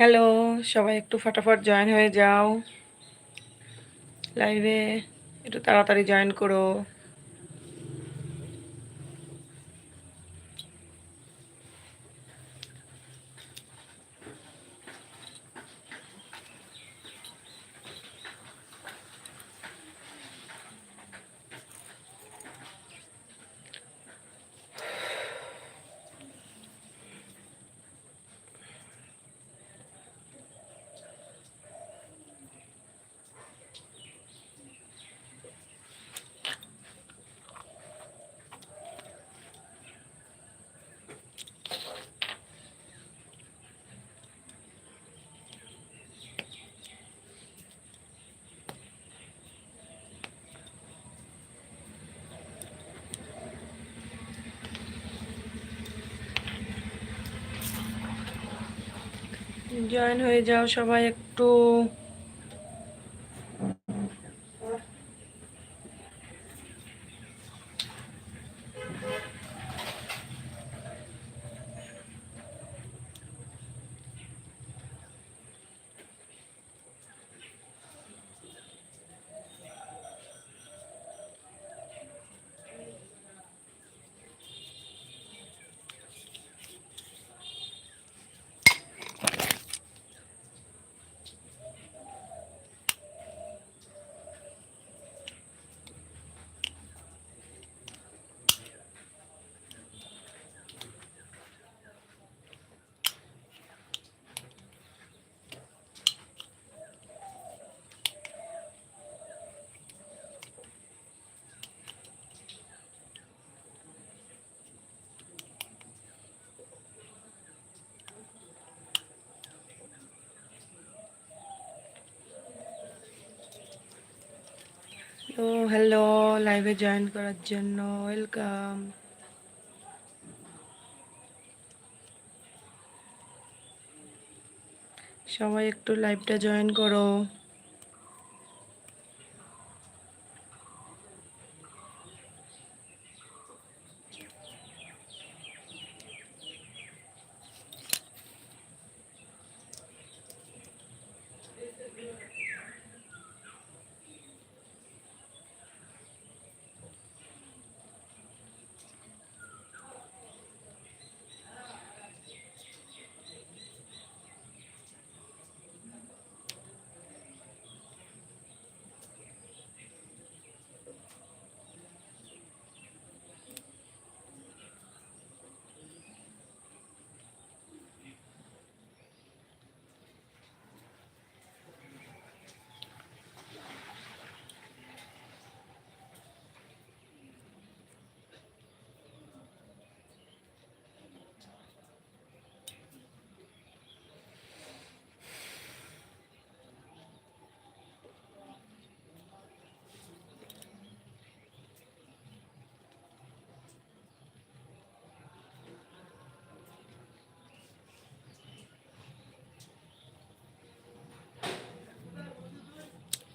Hello সবাই একটু ফটাফট জয়েন হয়ে যাও। লাইভে একটু তাড়াতাড়ি জয়েন করো। জয়েন হয়ে যাও সবাই একটু তো হ্যালো লাইভে জয়েন করার জন্য ওয়েলকাম সবাই একটু লাইভটা জয়েন করো।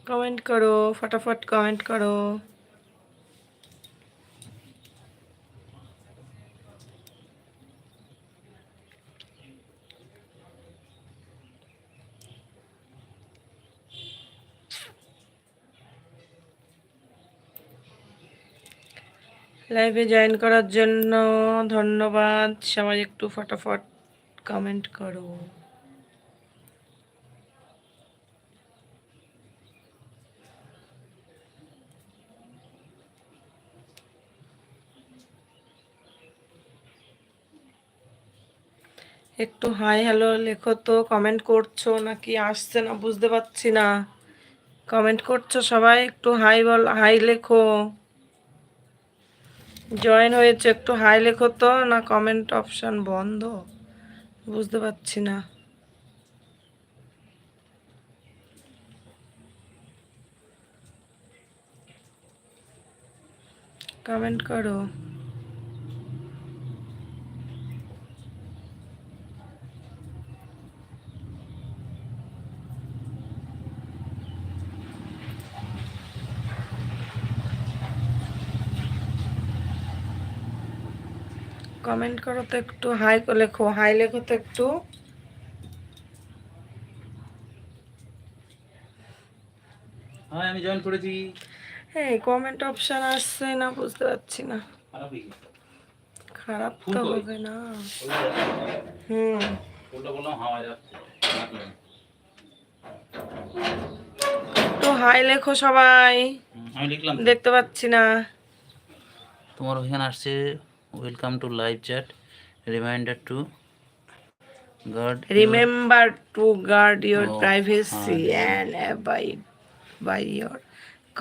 কমেন্ট করো, ফটাফট কমেন্ট করো। লাইভে জয়েন করার জন্য ধন্যবাদ। সবাই একটু ফটাফট কমেন্ট করো। একটু হাই হ্যালো লেখো তো কমেন্ট করছ নাকি? আসছে না, বুঝতে পারছি না। কমেন্ট করছ সবাই, একটু হাই বল, হাই লেখো। জয়েন হয়েছে, একটু হাই লেখো তো, না কমেন্ট অপশান বন্ধ? বুঝতে পারছি না। কমেন্ট করো। কমেন্ট করো তো একটু হাই লেখো হাই লেখো তো একটু। হ্যাঁ আমি জয়েন করেছি। হ্যাঁ কমেন্ট অপশন আসছে না বুঝতে পারছি না। খারাপ তো হবে না। হুম। তো হাই লেখো সবাই। দেখতে পাচ্ছি না। তোমার ওখানে আসছে welcome to live chat reminder to guard remember to guard your Oh, privacy হ্যাঁ। And abide by your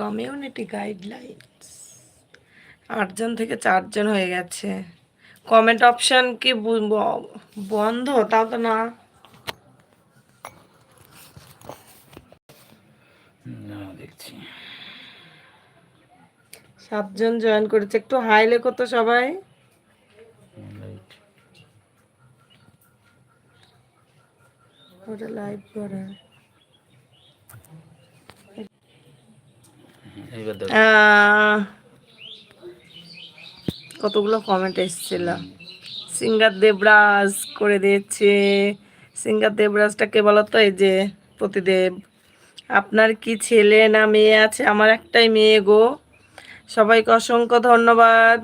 community guidelines আটজন থেকে চারজন হয়ে গেছে। কমেন্ট অপশন কি বন্ধ? তাও তো না। দেখছি। সাতজন জয়েন করেছে। একটু হাই লেখো তো সবাই। ওটা লাইভ করে। কতগুলো কমেন্ট এসেছিল। সিঙ্গার দেবরাজ করে দিয়েছে। সিঙ্গার দেবরাজটা কে বলো তো এই যে প্রতিদেব আপনার কি ছেলে না মেয়ে আছে? আমার একটাই মেয়ে গো। সবাইকে অসংখ্য ধন্যবাদ।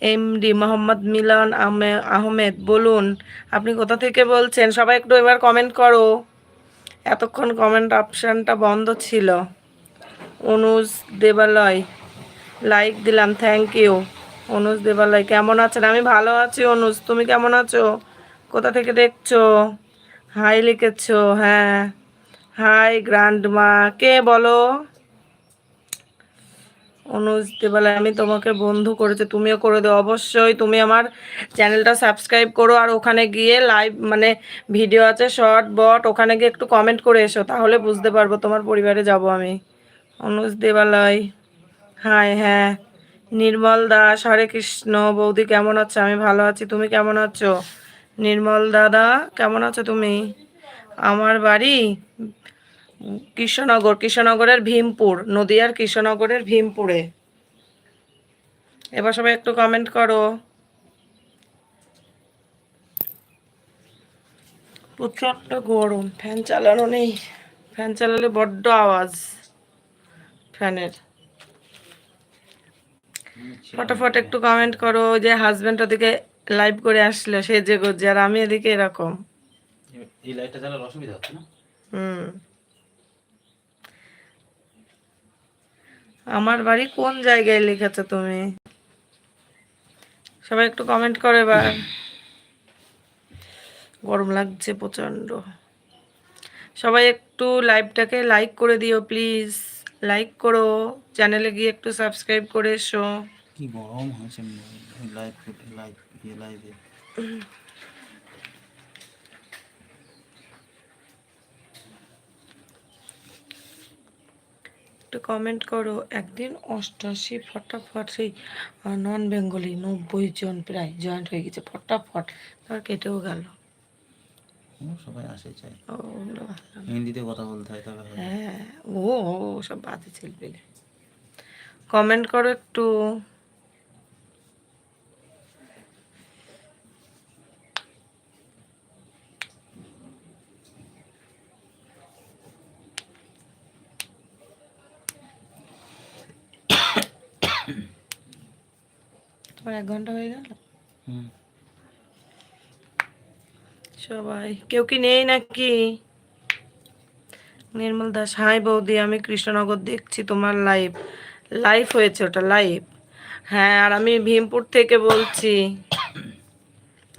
এমডি মোহাম্মদ মিলন আহমে- আহমেদ বলুন, আপনি কোথা থেকে বলছেন? সবাই একটু এবার কমেন্ট করো। এতক্ষণ কমেন্ট অপশানটা বন্ধ ছিল। অনুজ দেবালয় লাইক দিলাম থ্যাংক ইউ অনুজ দেবালয়, কেমন আছেন? আমি ভালো আছি, অনুজ, তুমি কেমন আছো? কোথা থেকে দেখছ? হাই লিখেছো হ্যাঁ। হাই গ্র্যান্ড মা কে বলো? অনুজ দেবালয় আমি তোমাকে বন্ধু করেছি, তুমিও করে দাও। অবশ্যই তুমি আমার চ্যানেলটা সাবস্ক্রাইব করো আর ওখানে গিয়ে লাইভ মানে ভিডিও আছে শর্ট বট ওখানে গিয়ে একটু কমেন্ট করে এসো, তাহলে বুঝতে পারব তোমার পরিবারে যাব আমি। অনুজ দেবালয়, হাই হ্যাঁ। নির্মল দাস হরে কৃষ্ণ, বৌদি কেমন আছো? আমি ভালো আছি, তুমি কেমন আছো? নির্মল দাদা, কেমন আছো তুমি? আমার বাড়ি কৃষ্ণনগর কৃষ্ণনগরের ভীমপুর নদিয়ার কৃষ্ণনগরের ভীমপুরে। এবার সবাই একটু কমেন্ট করো। প্রচণ্ড গরম ফ্যান চালানো নেই। ফ্যান চালালে বড্ড আওয়াজ ফ্যানের। ফটাফট একটু কমেন্ট করো যে হাজব্যান্ড ওদিকে লাইভ করে আসলো সে যে গজ্জে আর আমি এদিকে এরকম। এই লাইটটা জ্বালার অসুবিধা হচ্ছে না? হুম। আমার বাড়ি কোন জায়গায় লিখেছো তুমি? সবাই একটু কমেন্ট করো এবার। গরম লাগছে প্রচণ্ড সবাই একটু লাইভটাকে লাইক করে দিও প্লিজ লাইক করো চ্যানেলে গিয়ে একটু সাবস্ক্রাইব করে এসো। কি গরম হয়েছে লাইভ লাইভ লাইভে একটু কমেন্ট করো। একদিন অষ্টাশি ফটাফট সেই নন বেঙ্গলি নব্বই জন প্রায় জয়েন্ট হয়ে গেছে ফটাফট। তার কেটেও গেল। সবাই আসে চাই ও ওগুলো হিন্দিতে কথা বলতে হয় তবে হ্যাঁ ও সব বাজে ছেলে কমেন্ট করো একটু তোমার এক ঘণ্টা হয়ে গেল? সবাই কেউ কি নেই নাকি? নির্মল দাস হাই বৌদি আমি কৃষ্ণনগর দেখছি তোমার লাইভ লাইভ হয়েছে ওটা লাইভ হ্যাঁ আর আমি ভীমপুর থেকে বলছি।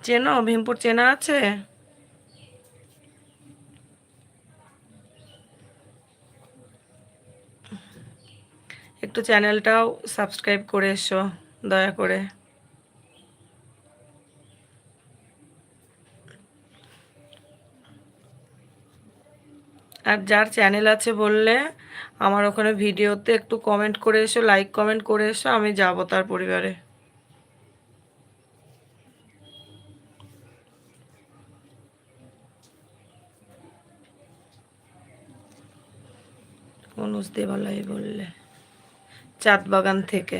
চেনো? ভীমপুর চেনা আছে? একটু চ্যানেলটাও সাবস্ক্রাইব করে এসো দয়া করে। আর যার চ্যানেল আছে বললে আমার ওখানে ভিডিওতে একটু কমেন্ট করে এসো লাইক কমেন্ট করে এসো, আমি যাব তার পরিবারে। অনুজ দেবালয় বললে চাঁদ বাগান থেকে।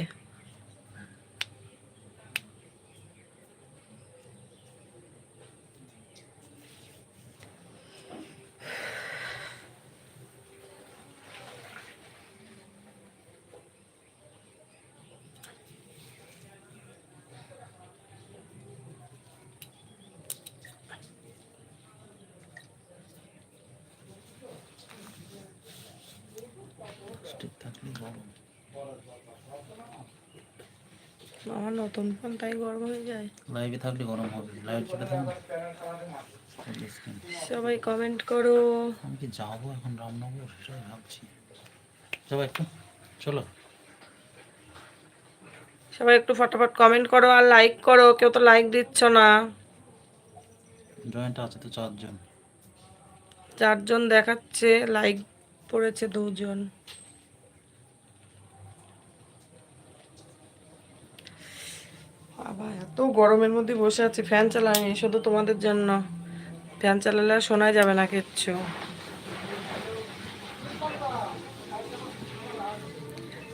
আমার নতুন ফোন তাই গরম হয়ে যায়। লাইভে থাকলে গরম হবে লাইভ চলে থাকবে। সবাই কমেন্ট করো। আমি কি যাব এখন রামনগর? সেটাই ভাবছি। যাব একটু চলো। সবাই একটু ফটাফট কমেন্ট করো আর লাইক করো কেউ তো লাইক দিচ্ছ না। জয়েন্ট আছে তো চারজন। চারজন দেখাচ্ছে লাইক পড়েছে দুজন। বাবা এত গরমের মধ্যে বসে আছি ফ্যান চালাইনি, শুধু তোমাদের জন্য। ফ্যান চালালে শোনা যাবে না কিচ্ছু।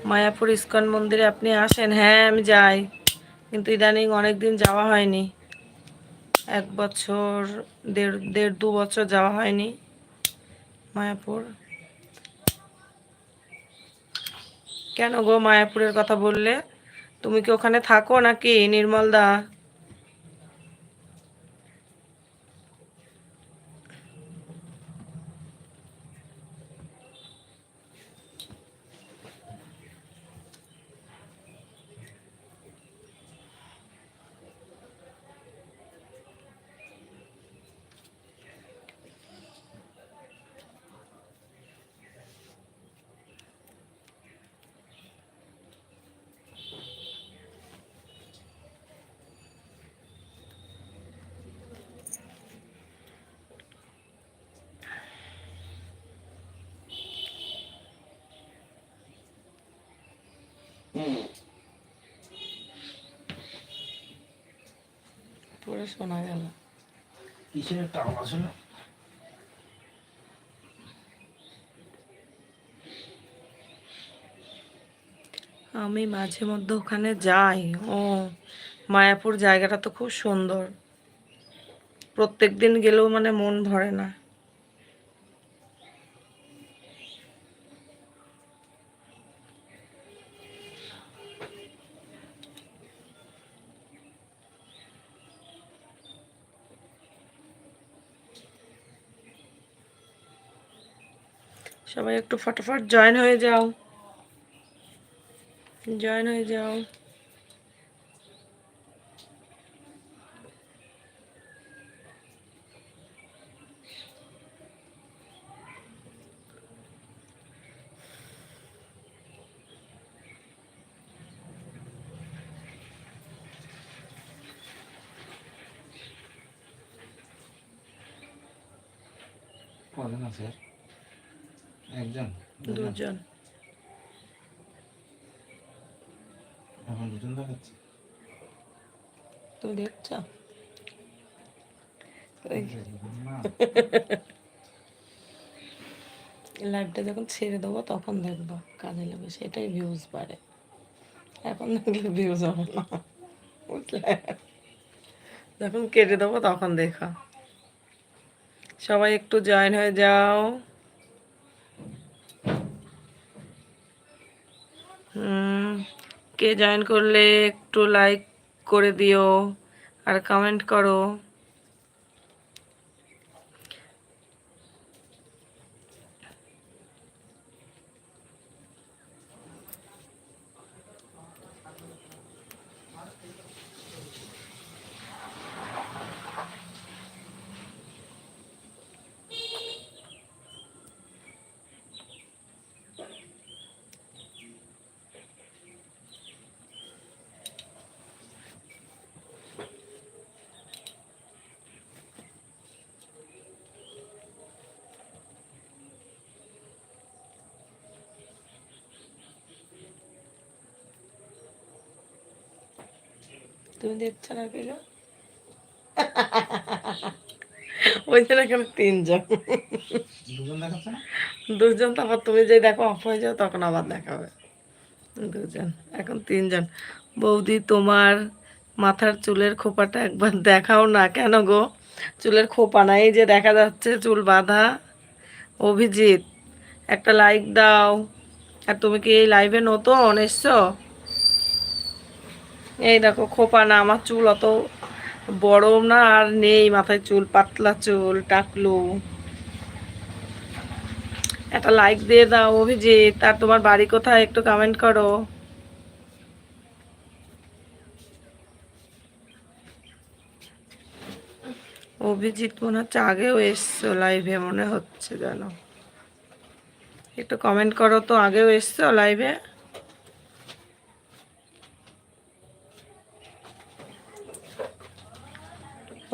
মায়াপুর ইস্কন মন্দিরে আপনি আসেন? হ্যাঁ আমি যাই। কিন্তু ইদানিং অনেক দিন যাওয়া হয়নি। এক বছর, দেড় দেড় দু বছর যাওয়া হয়নি মায়াপুর। কেন গো মায়াপুরের কথা বললে? তুমি কি ওখানে থাকো নাকি নির্মল পুরো শোনা গেল। কিসের একটা আওয়াজ হলো? আমি মাঝে মধ্যে ওখানে যাই। ও মায়াপুর জায়গাটা তো খুব সুন্দর। প্রত্যেক দিন গেলেও মানে মন ভরে না। সবাই একটু ফটাফট জয়েন হয়ে যাও। জয়েন হয়ে যাও। দুজন। এখন দুজন দেখাচ্ছে। তুমি দেখছ? লাইভটা যখন ছেড়ে দেবো তখন দেখব কাজে লাগবে সেটাই ভিউজ বাড়ে। এখন দেখলে ভিউজ হবে না। বুঝলে? যখন কেটে দেবো তখন দেখো। সবাই একটু জয়েন হয়ে যাও। কে জয়েন করলে একটু লাইক করে দিও আর কমেন্ট করো। তুমি দেখছ না কেন? ওই জন্য এখানে তিনজন। দুজন তারপর তুমি যে দেখো অফ হয়ে যাও তখন আবার দেখাবে। দুজন এখন তিনজন। বৌদি তোমার মাথার চুলের খোপাটা একবার দেখাও না কেন গো? চুলের খোপা না এই যে দেখা যাচ্ছে চুল বাঁধা। অভিজিৎ একটা লাইক দাও। আর তুমি কি এই লাইভে নতুন? এসছো? এই দেখো খোপা না, আমার চুল অত বড় না, আর নেই মাথায় চুল, পাতলা চুল, টাকলু। একটা লাইক দিয়ে দাও অভিজিৎ, আর তোমার বাড়ি কোথায় একটু কমেন্ট করো। অভিজিৎ মনে হচ্ছে আগেও এসছো লাইভে মনে হচ্ছে যেন। একটু কমেন্ট করো তো, আগেও এসছো লাইভে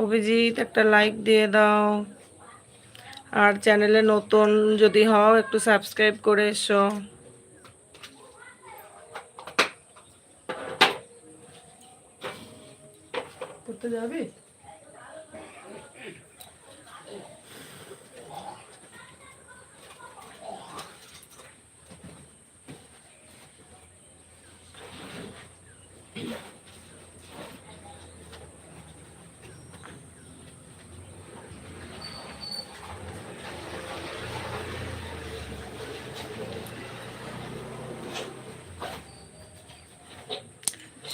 অভিজিৎ, একটা লাইক দিয়ে দাও। আর চ্যানেলে নতুন যদি হও, একটু সাবস্ক্রাইব করে এসো। করতে যাবি?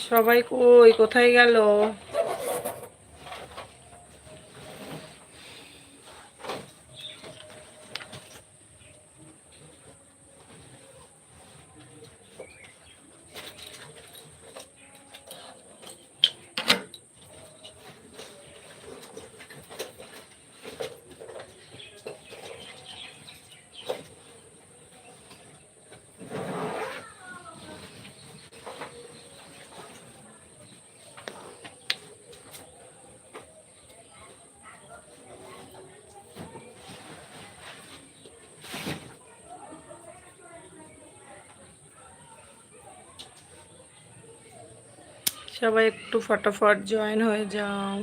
সবাই কই কোথায় গেল? সবাই একটু ফটাফট জয়েন হয়ে যাও।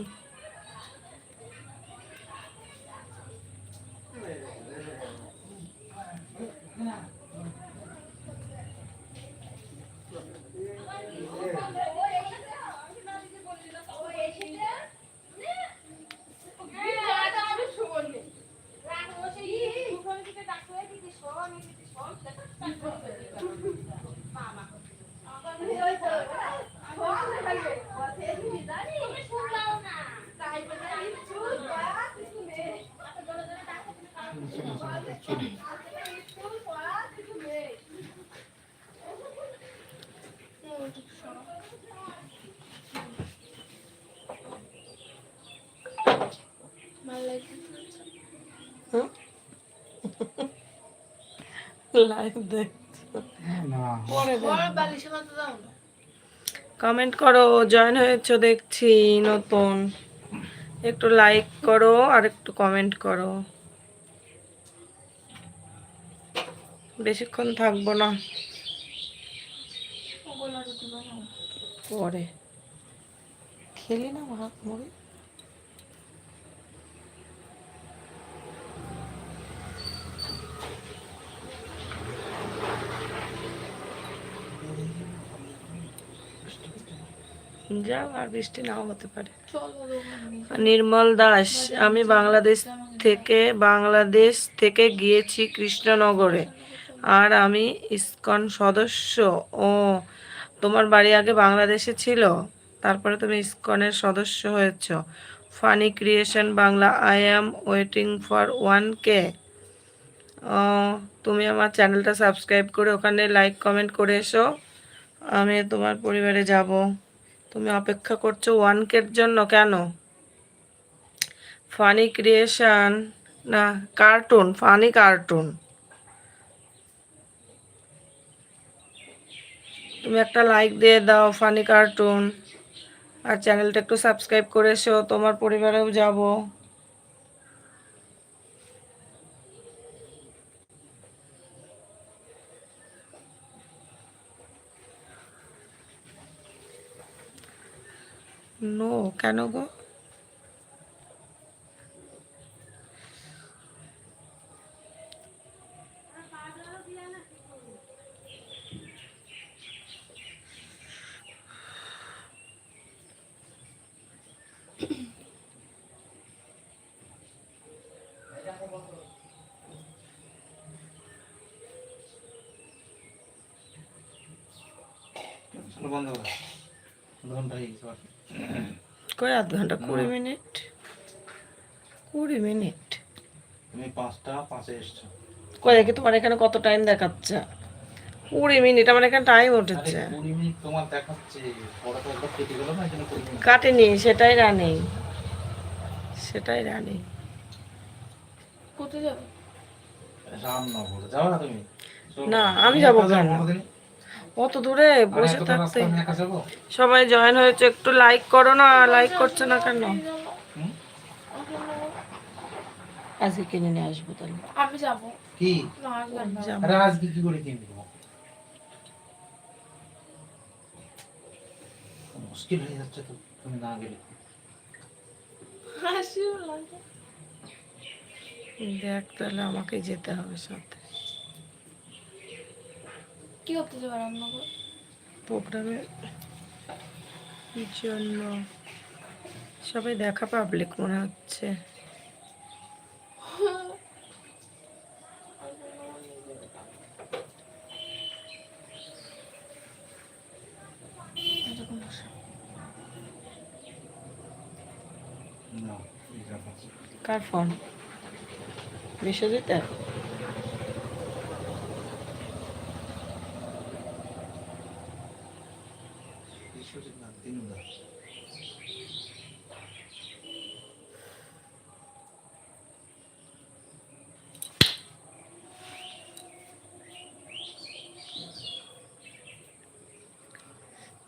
কমেন্ট করো জয়েন হয়েছো দেখছি নতুন। একটু লাইক করো আর একটু কমেন্ট করো। বেশিক্ষণ থাকব না। পরে। খেলি না ভাত যাও আর বৃষ্টি নাও হতে পারে। নির্মল দাস আমি বাংলাদেশ থেকে বাংলাদেশ থেকে গিয়েছি কৃষ্ণনগরে। আর আমি ইসকন সদস্য। ও তোমার বাড়ি আগে বাংলাদেশে ছিল? তারপরে তুমি ইসকনের সদস্য হয়েছ। Funny creation Bangla I am waiting for one K. তুমি আমার চ্যানেলটা সাবস্ক্রাইব করে ওখানে লাইক কমেন্ট করে এসো। আমি তোমার পরিবারে যাব। তুমি অপেক্ষা করছ ওয়ান কের জন্য কেন? ফানি ক্রিয়েশন, না, কার্টুন, ফানি কার্টুন। তুমি একটা লাইক দিয়ে দাও ফানি কার্টুন, আর চ্যানেলটা একটু সাবস্ক্রাইব করে এসো, তোমার পরিবারেও যাব। নো কেন গো বন্ধ করে ঘণ্টা হয়ে গেছে। কয় আধ ঘণ্টা? কুড়ি মিনিট? কুড়ি মিনিট। তুমি পাঁচটা পাঁচে এসছো। কয় দেখি তোমার এখানে কত টাইম দেখাচ্ছে? কুড়ি মিনিট আমার এখানে টাইম উঠেছে। মিনিট তোমার দেখাচ্ছে। পরে তো একবার কেটে গেল না এই জন্য কুড়ি কাটেনি সেটাই রানি। সেটাই রানি। কোথায় যাবে? রামনগর। যাও না তুমি। না, আমি যাব কেন? অত দূরে বসে থাকতে? সবাই জয়েন হয়েছে একটু লাইক করো না লাইক করছে না কেন? আজকে কিনে নিয়ে আসব তাহলে? আমি যাব। কি? না আসবেন না। যাব। আরে আজকে কি করে কিনবো মুশকিল হয়ে যাচ্ছে তো তুমি না গেলে। দেখ তাহলে আমাকে যেতে হবে সাথে। কি করতে যাবে রান্নাঘর প্রোগ্রামের জন্য সবাই দেখা পাবলিক মনে হচ্ছে। কার ফোন বিশ্বজিৎ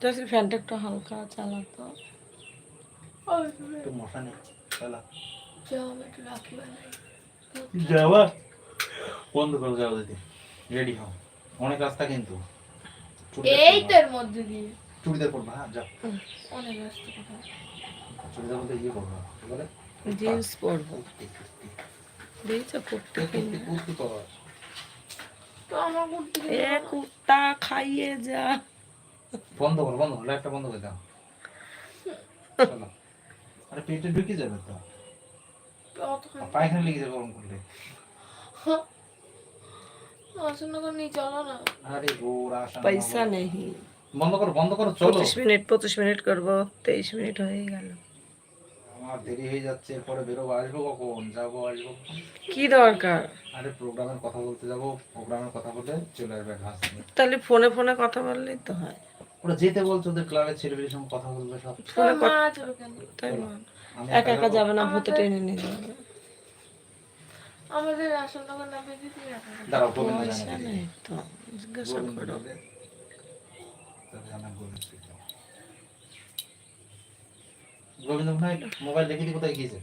জাস্ট ফ্যানটা একটু হালকা চালাতো একটু মশা নেই চালা। যাওয়া বন্ধ করে যাও দিদি। রেডি হও। অনেক রাস্তা কিন্তু। এই তো পরবা। এর মধ্যে দিয়ে। চুড়িদার পরবা হ্যাঁ যাও। অনেক রাস্তা চুড়িদার মধ্যে ইয়ে করবা কি বলে? জিন্স পরবো। কুর্তি কুর্তি। কুর্তি কুর্তি কিনে? তো আমার ঘুরতে এ কুর্তা খাইয়ে যা। বন্ধ করো বন্ধ করো লাইটটা বন্ধ করে দাও। চলো। আরে পেটে ঢুকে যাবে তো। পায়খানা লেগে যাবে গরম করলে। পয়সা নেই। বন্ধ করো বন্ধ করো চলো। পঁচিশ মিনিট পঁচিশ মিনিট করব তেইশ মিনিট হয়ে গেল। আমার দেরি হয়ে যাচ্ছে পরে বেরোবো আসব কখন? যাব আসব কি দরকার? আরে প্রোগ্রামের কথা বলতে যাব প্রোগ্রামের কথা বলে চলে আসবে ঘাস তাহলে ফোনে ফোনে কথা বললেই তো হয়। ওরা যেতে বলছে ওদের ক্লাবের সঙ্গে কথা বলবে সব। একা একা যাবে। না ভূতে টেনে নিয়ে যাবে। আমাদের না দাঁড়াও গোবিন্দ পয়সা নেই তো জিজ্ঞাসা করো। বলে। তবে জানা গোবিন্দ ভাই মোবাইল রেখে দিয়ে কোথায় গিয়েছে?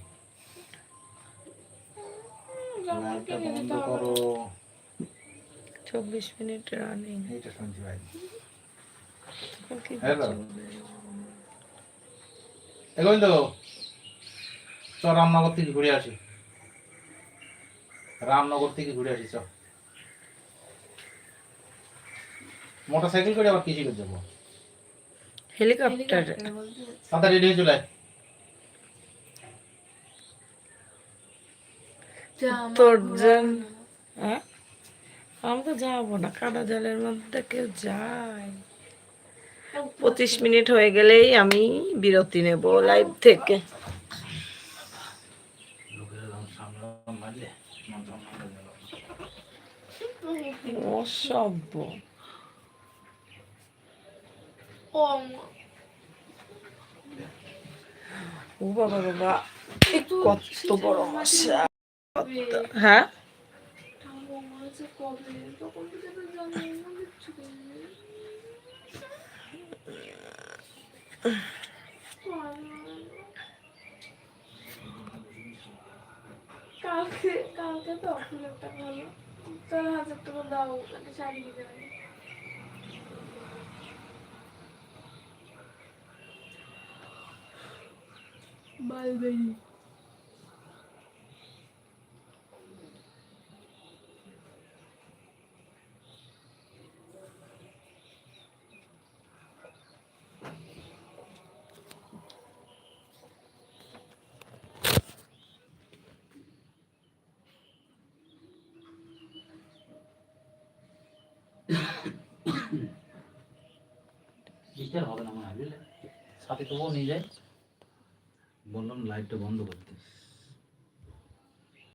চব্বিশ মিনিট রানিং এইটা শুনছি ভাই। কি Hello. বলছে? এ গোবিন্দ চ রামনগর থেকে ঘুরে আসি রামনগর থেকে ঘুরে আসি চ মোটর সাইকেল করে আবার কৃষি করে যাব হেলিকপ্টার তাড়াতাড়ি রেডি হয়ে চলে। তোর হ্যাঁ আমি তো যাব না কাদা জলের মধ্যে কেউ যায় পঁচিশ মিনিট হয়ে গেলেই আমি বিরতি নেব লাইভ থেকে। অসভ্য। ও বাবা বাবা কত বড় মশা হ্যাঁ ঠাকুর মাঝে কবে তখন থেকে তো জানি না কিচ্ছু করিনি। কালকে কালকে তো একটা ভালো। তোর হাজার টাকা দাও একটা শাড়ি দেবে মালবেরি। তবুও নিয়ে যাই বললাম লাইটটা বন্ধ করতে